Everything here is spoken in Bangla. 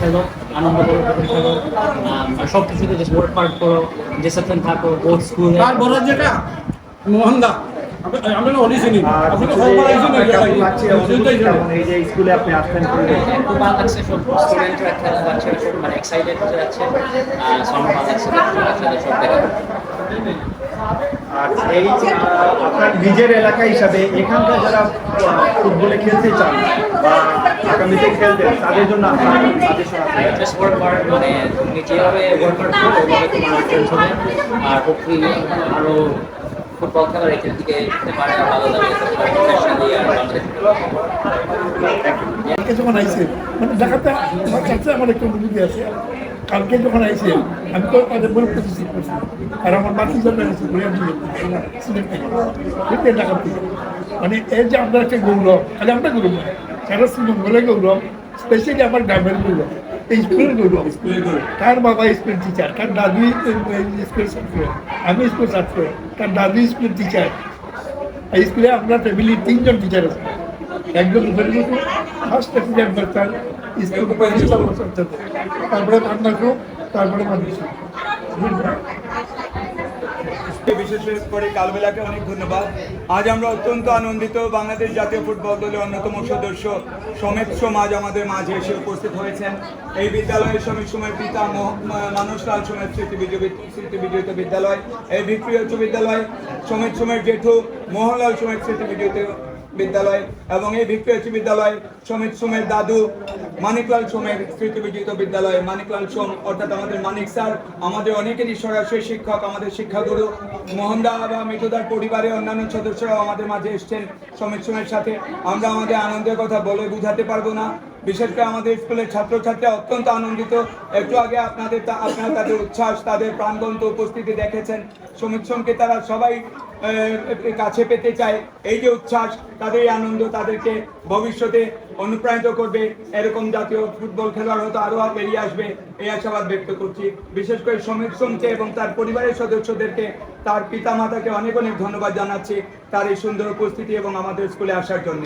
খেলো আনন্দ করো খেলো সব কিছুতে জাস্ট ওয়ার্ক পার্ট করো ডিসিপ্লিন থাকো বোথ স্কুল আর বড় যেটা মোহনদা। আমি- আমি না অলি চিনি আপনি তো সব যে বড় আপনার কেমন লাগছে অনুভূতি কেমন? এই যে স্কুলে আপনি আসলেন খুব ভালো লাগছে সব স্টুডেন্টরা খেলা বাচ্চারা সব মানে এক্সাইটেড হয়ে যাচ্ছে সব ভালো লাগছে সব দেখে আর এই আপনার নিজের এলাকা হিসাবে এখানকার যারা ফুটবলে খেলতে চান বা আগামীতে খেলতে তাদের জন্য আপনার মানে যেভাবে আর হোপফুলি আরও ফুটবল খেলার এখান থেকে যেতে পারে ভালো লাগে মানে ঢাকাতে আমার একটা অনুভূতি আছে। কালকে যখন আইসে আমি তো তাদের বলে প্রতিষ্ঠিত করছি আর আমার বাকি জন্য আছে ঘুরে দিয়ে ঢাকা থেকে। মানে এই যে আমরা একটা গৌরব, খালি আমরা গৌরব না, সারা শ্রীমঙ্গলে গৌরব স্পেশালি আমার গ্রামের গৌরব স্কুলের গৌরব। কার বাবা স্কুল টিচার কার দাদু স্কুল ছাত্র, আমি স্কুল ছাত্র, কার দাদু স্কুল টিচার এই স্কুলে আমরা ফ্যামিলির তিনজন টিচার আছে। একজন ফার্স্ট প্রেসিডেন্ট তার স্কুল বছর তারপরে গ্রুপ তারপরে বিশেষ করে কালবেলাকে অনেক ধন্যবাদ। আজ আমরা অত্যন্ত আনন্দিত বাংলাদেশ জাতীয় ফুটবল দলের অন্যতম সদস্য সমেত সোম আজ আমাদের মাঝে এসে উপস্থিত হয়েছেন। এই বিদ্যালয়ের সমিত সময়ের পিতা মানুষ লাল স্মৃতি স্মৃতি বিজয়িত বিদ্যালয়। এই ভিক্টোরিয়া উচ্চ বিদ্যালয় সমিত সোমের জেঠু মোহনলাল সোমের স্মৃতি বিজয়িত বিদ্যালয় এবং এই উচ্চ বিদ্যালয় সমিত সোমের দাদু মানিকলাল সোমের স্মৃতি বিজিত বিদ্যালয়। মানিকলাল সোম, অর্থাৎ আমাদের মানিক স্যার, আমাদের অনেকেরই সরাসরি শিক্ষক, আমাদের শিক্ষাগুরু। মোহনদা বা মিঠুদার পরিবারের অন্যান্য সদস্যরাও আমাদের মাঝে এসছেন সমিত সোমের সাথে। আমরা আমাদের আনন্দের কথা বলে বুঝাতে পারব না। বিশেষ করে আমাদের স্কুলের ছাত্রছাত্রীরা অত্যন্ত আনন্দিত। একটু আগে আপনাদের আপনারা তাদের উচ্ছ্বাস, তাদের প্রাণবন্ত উপস্থিতি দেখেছেন। সমিত তারা সবাই কাছে পেতে চায় এই যে উচ্ছ্বাস, তাদের আনন্দ তাদেরকে ভবিষ্যতে অনুপ্রাণিত করবে। এরকম জাতীয় ফুটবল খেলোয়াড় হয়তো আরও বেরিয়ে আসবে, এই আশাবাদ ব্যক্ত করছি। বিশেষ করে সমিত সোমকে এবং তার পরিবারের সদস্যদেরকে, তার পিতা মাতাকে অনেক অনেক ধন্যবাদ জানাচ্ছি তার এই সুন্দর উপস্থিতি এবং আমাদের স্কুলে আসার জন্য।